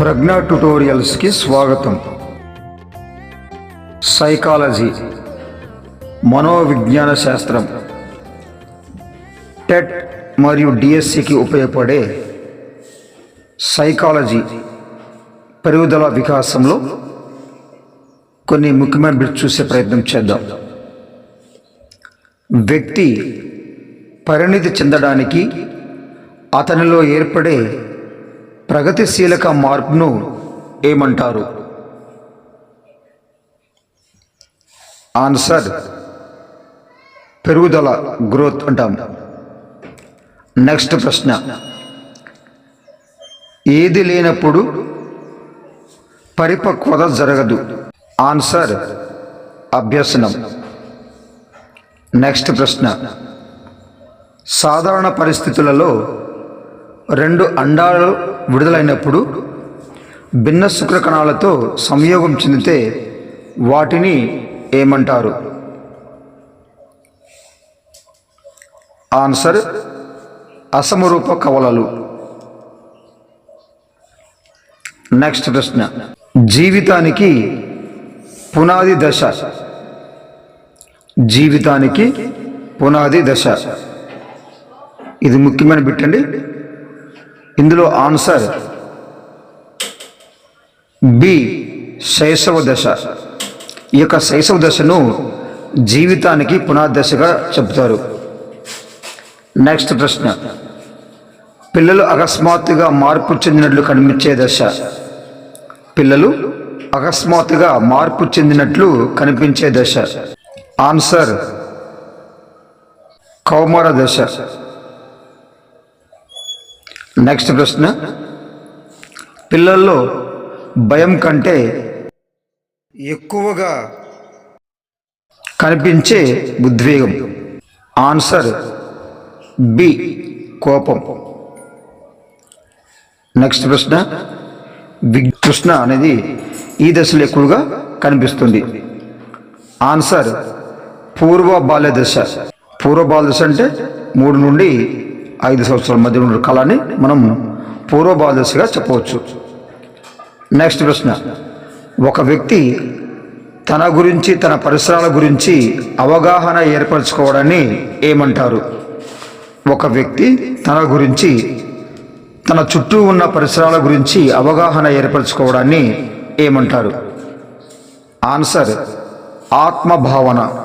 ప్రజ్ఞ ట్యుటోరియల్స్కి స్వాగతం. సైకాలజీ మనోవిజ్ఞాన శాస్త్రం. టెట్ మరియు డిఎస్సికి ఉపయోగపడే సైకాలజీ పెరుగుదల వికాసంలో కొన్ని ముఖ్యమైన బిట్స్ చూసే ప్రయత్నం చేద్దాం. వ్యక్తి పరిణితి చెందడానికి అతనిలో ఏర్పడే ప్రగతిశీలక మార్పును ఏమంటారు? ఆన్సర్ పెరుగుదల గ్రోత్ అంటాం. నెక్స్ట్ ప్రశ్న. ఏది లేనప్పుడు పరిపక్వత జరగదు? ఆన్సర్ అభ్యసనం. నెక్స్ట్ ప్రశ్న. సాధారణ పరిస్థితులలో రెండు అండాలు విడుదలైనప్పుడు భిన్న శుక్ర కణాలతో సంయోగం చెందితే వాటిని ఏమంటారు? ఆన్సర్ అసమరూప కవలలు. నెక్స్ట్ ప్రశ్న. జీవితానికి పునాది దశ. జీవితానికి పునాది దశ. ఇది ముఖ్యమైన బిట్ అండి. ఇందులో ఆన్సర్ బి శైశవ దశ. ఈ యొక్క శైశవ దశను జీవితానికి పునాదశగా చెప్తారు నెక్స్ట్ ప్రశ్న. పిల్లలు అకస్మాత్తుగా మార్పు చెందినట్లు కనిపించే దశ. పిల్లలు అకస్మాత్తుగా మార్పు చెందినట్లు కనిపించే దశ. ఆన్సర్ కౌమార దశ. నెక్స్ట్ ప్రశ్న. పిల్లల్లో భయం కంటే ఎక్కువగా కనిపించే ఉద్వేగం. ఆన్సర్ బి కోపం. నెక్స్ట్ ప్రశ్న. కృష్ణ అనేది ఈ దశలో ఎక్కువగా కనిపిస్తుంది. ఆన్సర్ పూర్వ బాల్య దశ. పూర్వ బాల్య దశ అంటే మూడు నుండి ఐదు సంవత్సరాల మధ్య ఉన్న కళని మనం పూర్వ చెప్పవచ్చు. నెక్స్ట్ ప్రశ్న. ఒక వ్యక్తి తన గురించి తన పరిసరాల గురించి అవగాహన ఏర్పరచుకోవడాన్ని ఏమంటారు? ఒక వ్యక్తి తన గురించి తన చుట్టూ ఉన్న పరిసరాల గురించి అవగాహన ఏర్పరచుకోవడాన్ని ఏమంటారు? ఆన్సర్ ఆత్మభావన.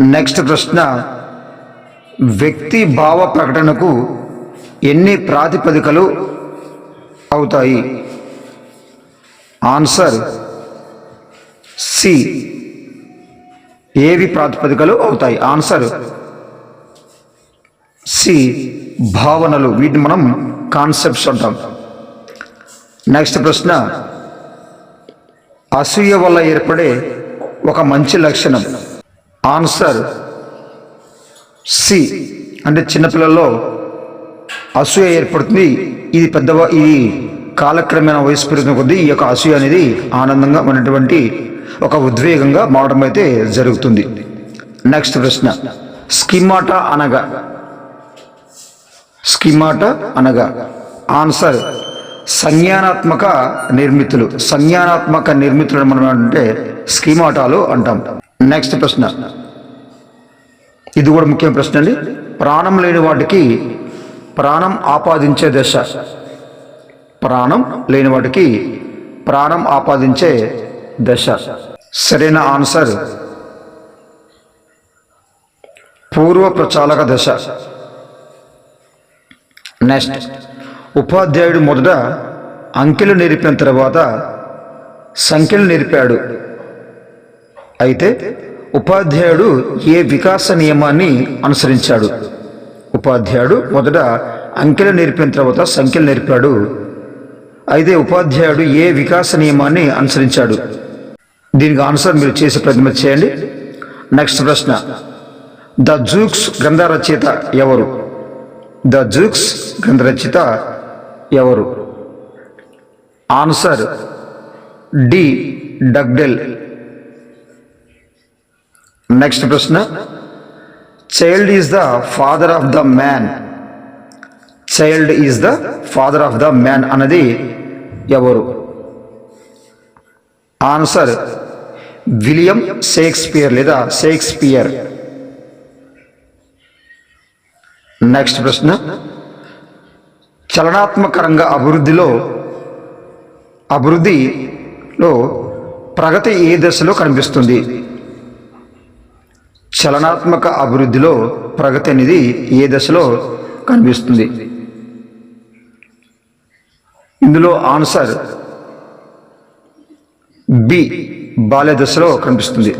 నెక్స్ట్ ప్రశ్న. వ్యక్తి భావ ప్రకటనకు ఎన్ని ప్రాతిపదికలు అవుతాయి? Answer C. ఏవి ప్రాతిపదికలు అవుతాయి? Answer C. భావనలు. వీటిని మనం కాన్సెప్ట్స్ అంటాం. నెక్స్ట్ ప్రశ్న. అసూయ వల్ల ఏర్పడే ఒక మంచి లక్షణం. Answer C. అంటే చిన్నపిల్లల్లో అసూయ ఏర్పడుతుంది. ఇది పెద్ద ఇది కాలక్రమేణ వయసు పెరుగుతున్న కొద్దీ ఈ యొక్క అసూయ అనేది ఆనందంగా ఉన్నటువంటి ఒక ఉద్వేగంగా మారడం అయితే జరుగుతుంది. నెక్స్ట్ ప్రశ్న. స్కిమాటా అనగా. స్కిమాట అనగా. ఆన్సర్. సంజ్ఞానాత్మక నిర్మితులు. సంజ్ఞానాత్మక నిర్మితులు మనం అంటే స్కిమాటాలు అంటాం. నెక్స్ట్ ప్రశ్న. ఇది కూడా ముఖ్యమైన ప్రశ్న అండి. ప్రాణం లేని వాటికి ప్రాణం ఆపాదించే దశ. ప్రాణం లేని వాటికి ప్రాణం ఆపాదించే దశ. సరైన ఆన్సర్ పూర్వ ప్రచాలక దశ. నెక్స్ట్ ఉపాధ్యాయుడు మొదట అంకెలు నేర్పిన తర్వాత సంఖ్యలు నేర్పాడు. అయితే ఉపాధ్యాయుడు ఏ వికాస నియమాన్ని అనుసరించాడు? ఉపాధ్యాయుడు మొదట అంకెలు నేర్పిన తర్వాత సంఖ్యలు నేర్పాడు. అయితే ఉపాధ్యాయుడు ఏ వికాస నియమాన్ని అనుసరించాడు? దీనికి ఆన్సర్ మీరు చేసే ప్రతిమ చేయండి. నెక్స్ట్ ప్రశ్న. ద జూక్స్ గ్రంథ రచయిత ఎవరు? ద జూక్స్ గ్రంథ రచయిత ఎవరు? Answer D Dugdale. నెక్స్ట్ ప్రశ్న. Child is the father of the man child is the father of the man అన్నది ఎవరు? ఆన్సర్ విలియం షేక్స్పియర్ లేదా షేక్స్పియర్ నెక్స్ట్ ప్రశ్న. చలనాత్మక రంగ అభివృద్ధిలో అభివృద్ధిలో ప్రగతి ఏ దశలో కనిపిస్తుంది? చలనాత్మక అభివృద్ధిలో ప్రగతి అనేది ఏ దశలో కనిపిస్తుంది? ఇందులో ఆన్సర్ బి బాల్య దశలో కనిపిస్తుంది.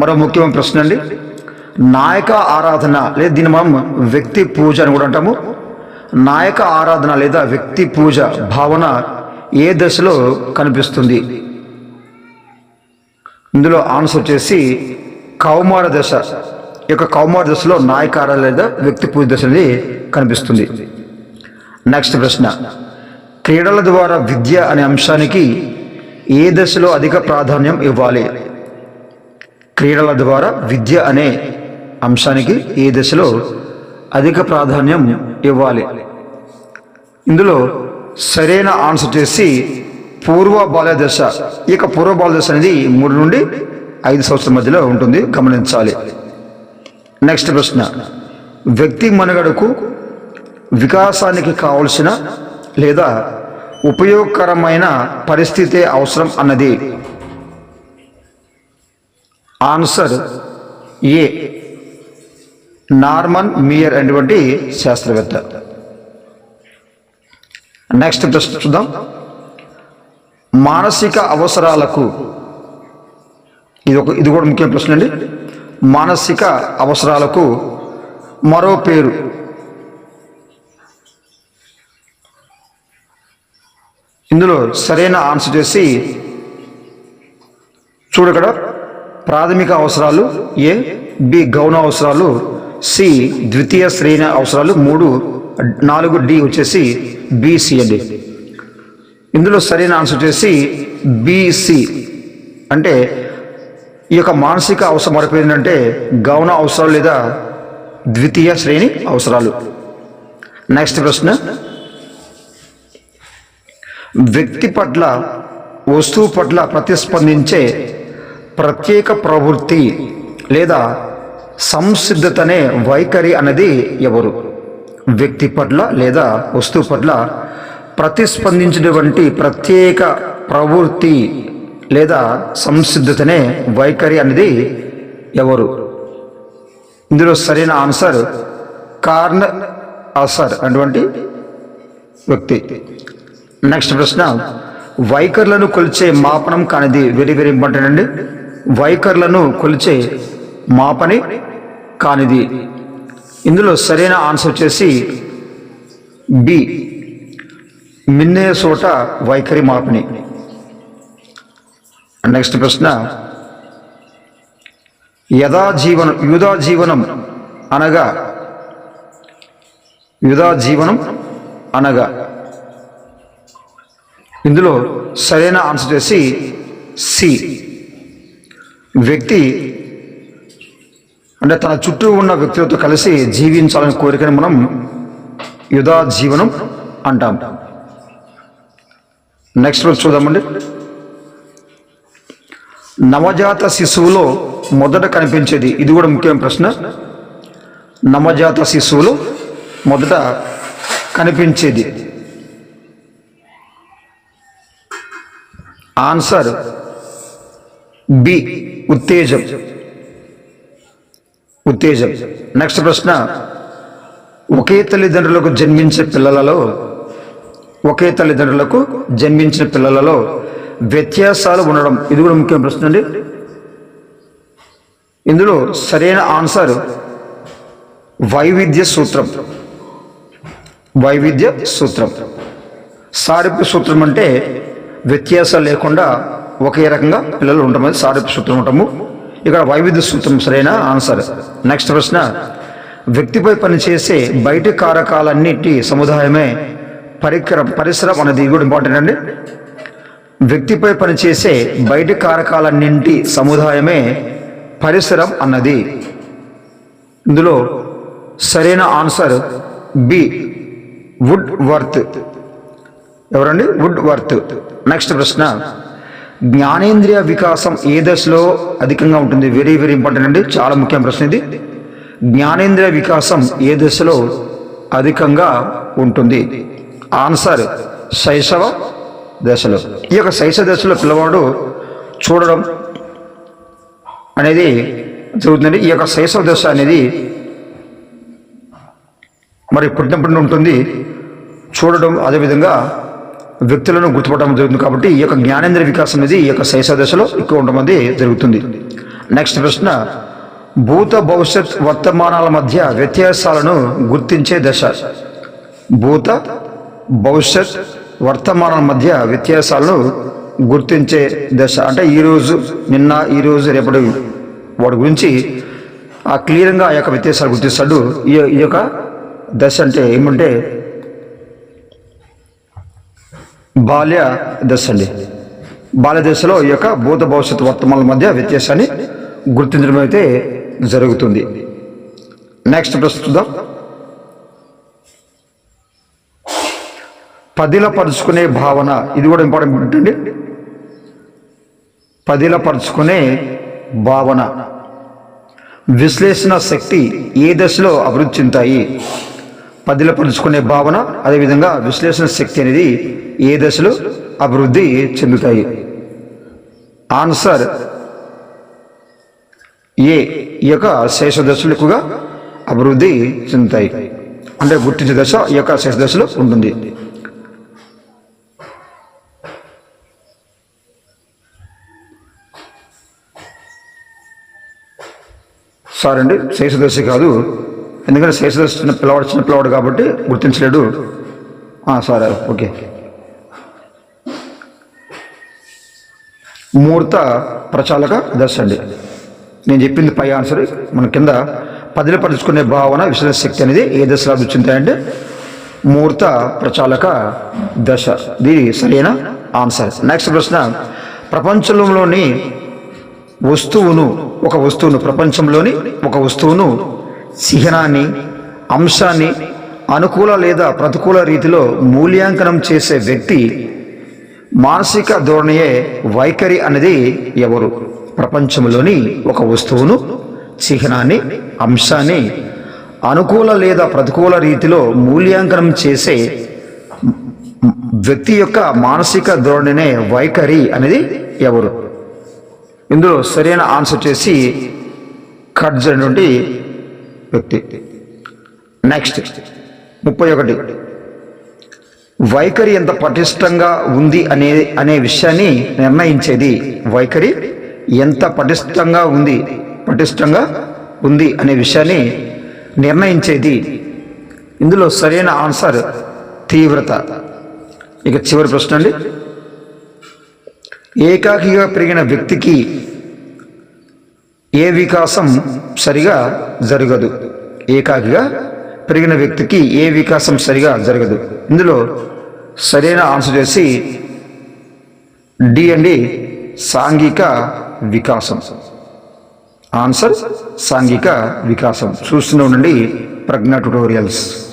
మరో ముఖ్యమైన ప్రశ్న అండి. నాయక ఆరాధన లేదా దీన్ని మనం వ్యక్తి పూజ అని కూడా అంటాము. నాయక ఆరాధన లేదా వ్యక్తి పూజ భావన ఏ దశలో కనిపిస్తుంది? ఇందులో ఆన్సర్ వచ్చేసి కౌమార దశ. ఈ యొక్క కౌమార దశలో నాయకార లేదా వ్యక్తి పూజ దశ అనేది కనిపిస్తుంది. నెక్స్ట్ ప్రశ్న. క్రీడల ద్వారా విద్య అనే అంశానికి ఏ దశలో అధిక ప్రాధాన్యం ఇవ్వాలి? క్రీడల ద్వారా విద్య అనే అంశానికి ఏ దశలో అధిక ప్రాధాన్యం ఇవ్వాలి? ఇందులో సరైన ఆన్సర్ చేసి పూర్వ బాల్య దశ ఇక పూర్వ బాల్య దశ అనేది మూడు నుండి ఐదు సంవత్సరాల మధ్యలో ఉంటుంది. గమనించాలి. నెక్స్ట్ ప్రశ్న. వ్యక్తి మనుగడకు వికాసానికి కావలసిన లేదా ఉపయోగకరమైన పరిస్థితి అవసరం అన్నది? ఆన్సర్ ఏ నార్మన్ మియర్ అనేటువంటి శాస్త్రవేత్త. నెక్స్ట్ ప్రశ్న చూద్దాం. మానసిక అవసరాలకు ఇది ఒక ఇది కూడా ముఖ్యమైన ప్రశ్న అండి. మానసిక అవసరాలకు మరో పేరు. ఇందులో సరైన ఆన్సర్ చేసి చూడు ప్రాథమిక అవసరాలు ఏ బి గౌణ అవసరాలు సి ద్వితీయ శ్రేణి అవసరాలు మూడు నాలుగు డి వచ్చేసి బిసి అండి. ఇందులో సరైన ఆన్సర్ వచ్చేసి బిసి అంటే ఈ యొక్క మానసిక అవసరం మరొక ఏంటంటే గౌణ అవసరాలు లేదా ద్వితీయ శ్రేణి అవసరాలు. నెక్స్ట్ ప్రశ్న. వ్యక్తి పట్ల వస్తువు పట్ల ప్రతిస్పందించే ప్రత్యేక ప్రవృత్తి లేదా సంసిద్ధతనే వైఖరి అనేది ఎవరు? వ్యక్తి పట్ల లేదా వస్తువు పట్ల ప్రతిస్పందించినటువంటి ప్రత్యేక ప్రవృత్తి లేదా సంసిద్ధతనే వైఖరి అనేది ఎవరు? ఇందులో సరైన ఆన్సర్ కార్న్ అసర్ అటువంటి వ్యక్తి. నెక్స్ట్ ప్రశ్న వైఖరులను కొలిచే మాపనం కానిది వెరీ వెరీ ఇంపార్టెంట్ అండి. వైఖరులను కొలిచే మాపని కానిది. ఇందులో సరైన ఆన్సర్ వచ్చేసి బి. మిన్నే సోట వైఖరి మాపని. నెక్స్ట్ ప్రశ్న. యథా జీవనం యుధా జీవనం అనగా యుధా జీవనం అనగా. ఇందులో సరైన ఆన్సర్ చేసి సి. వ్యక్తి అంటే తన చుట్టూ ఉన్న వ్యక్తులతో కలిసి జీవించాలని కోరికని మనం యుధా జీవనం అంటాం. నెక్స్ట్ రోజు చూద్దామండి. నవజాత శిశువులో మొదట కనిపించేది ఇది కూడా ముఖ్యమైన ప్రశ్న. నవజాత శిశువులు మొదట కనిపించేది. ఆన్సర్ బి ఉత్తేజం. ఉత్తేజం. నెక్స్ట్ ప్రశ్న ఒకే తల్లిదండ్రులకు జన్మించే పిల్లలలో ఒకే తల్లిదండ్రులకు జన్మించిన పిల్లలలో వ్యత్యాసాలు ఉండడం. ఇది కూడా ముఖ్యమైన ప్రశ్న అండి. ఇందులో సరైన ఆన్సర్ వైవిధ్య సూత్రం. వైవిధ్య సూత్రం. సారూప్య సూత్రం అంటే వ్యత్యాసాలు లేకుండా ఒకే రకంగా పిల్లలు ఉండమని సారూప్య సూత్రం ఉంటాము ఇక్కడ వైవిధ్య సూత్రం సరైన ఆన్సర్. నెక్స్ట్ ప్రశ్న వ్యక్తిపై పనిచేసే బయటి కారకాలన్నిటి సముదాయమే పరికరం పరిశ్రమ అనేది కూడా ఇంపార్టెంట్ అండి. వ్యక్తిపై పనిచేసే బయటి కారకాలన్నింటి సముదాయమే పరిసరం అన్నది. ఇందులో సరైన ఆన్సర్ బి వుడ్ వర్త్ ఎవరండి? వుడ్ వర్త్ నెక్స్ట్ ప్రశ్న. జ్ఞానేంద్రియ వికాసం ఏ దశలో అధికంగా ఉంటుంది? వెరీ వెరీ ఇంపార్టెంట్ అండి. చాలా ముఖ్యమైన ప్రశ్న ఇది. జ్ఞానేంద్రియ వికాసం ఏ దశలో అధికంగా ఉంటుంది? ఆన్సర్ శైశవ దశలో. ఈ యొక్క శైశ దశలో పిల్లవాడు చూడడం అనేది జరుగుతుంది ఈ యొక్క శైశవ దశ అనేది మరి పుట్టినప్పటి నుండి ఉంటుంది. చూడడం అదేవిధంగా వ్యక్తులను గుర్తుపట్టడం జరుగుతుంది కాబట్టి ఈ యొక్క జ్ఞానేంద్ర వికాసం అనేది ఈ యొక్క శైశవ దశలో ఎక్కువ ఉండమంది అనేది జరుగుతుంది. నెక్స్ట్ ప్రశ్న భూత భవిష్యత్ వర్తమానాల మధ్య వ్యత్యాసాలను గుర్తించే దశ. భూత భవిష్యత్ వర్తమానాల మధ్య వ్యత్యాసాలను గుర్తించే దశ. అంటే ఈరోజు నిన్న ఈరోజు రేపటి వాడి గురించి ఆ క్లియర్గా ఆ యొక్క వ్యత్యాసాలు గుర్తిస్తాడు. ఈ ఈ యొక్క దశ అంటే ఏమంటే బాల్య దశ అండి. బాల్య దశలో ఈ యొక్క భూత భవిష్యత్ వర్తమానాల మధ్య వ్యత్యాసాన్ని గుర్తించడం అయితే జరుగుతుంది. నెక్స్ట్ ప్రస్తుతం పదిలపరుచుకునే భావన ఇది కూడా ఇంపార్టెంట్ అండి పదిలపరుచుకునే భావన. విశ్లేషణ శక్తి ఏ దశలో అభివృద్ధి చెందుతాయి? పదిలపరుచుకునే భావన అదేవిధంగా విశ్లేషణ శక్తి అనేది ఏ దశలో అభివృద్ధి చెందుతాయి? ఆన్సర్ ఏ ఈ యొక్క శేష దశలు ఎక్కువగా అభివృద్ధి చెందుతాయి. అంటే గుర్తించే దశ ఈ యొక్క శేష దశలో ఉంటుంది. సార్ అండి శేషదర్శి కాదు. ఎందుకంటే శేషదర్శి చిన్న పిల్లవాడు చిన్న పిల్లవాడు కాబట్టి గుర్తించలేడు. Sir okay. ముహూర్త ప్రచాలక దశ అండి నేను చెప్పింది పై ఆన్సర్. మన కింద పదిలపరుచుకునే భావన విశ్లేష శక్తి అనేది ఏ దశలో వచ్చిందంటే ముహూర్త ప్రచాలక దశ. ఇది సరైన ఆన్సర్. నెక్స్ట్ ప్రశ్న. ప్రపంచంలోని వస్తువును ఒక వస్తువును ప్రపంచంలోని ఒక వస్తువును చిహ్నాన్ని అంశాన్ని అనుకూల లేదా ప్రతికూల రీతిలో మూల్యాంకనం చేసే వ్యక్తి మానసిక ధోరణియే వైఖరి అనేది ఎవరు? ప్రపంచంలోని ఒక వస్తువును చిహ్నాన్ని అంశాన్ని అనుకూల లేదా ప్రతికూల రీతిలో మూల్యాంకనం చేసే వ్యక్తి యొక్క మానసిక ధోరణినే వైఖరి అనేది ఎవరు? ఇందులో సరైన ఆన్సర్ చేసి ఖడ్జ్ అనేటువంటి వ్యక్తి. నెక్స్ట్ ముప్పై ఒకటి. వైఖరి ఎంత పటిష్టంగా ఉంది అనే అనే విషయాన్ని నిర్ణయించేది. వైఖరి ఎంత పటిష్టంగా ఉంది పటిష్టంగా ఉంది అనే విషయాన్ని నిర్ణయించేది. ఇందులో సరైన ఆన్సర్ తీవ్రత. ఇక చివరి ప్రశ్న అండి. ఏకాకిగా పెరిగిన వ్యక్తికి ఏ వికాసం సరిగా జరగదు. ఏకాకిగా పెరిగిన వ్యక్తికి ఏ వికాసం సరిగా జరగదు. ఇందులో సరైన ఆన్సర్ చేసి డి అండి సాంఘిక వికాసం. ఆన్సర్ సాంఘిక వికాసం. చూస్తూనే ఉండండి ప్రజ్ఞా ట్యుటోరియల్స్.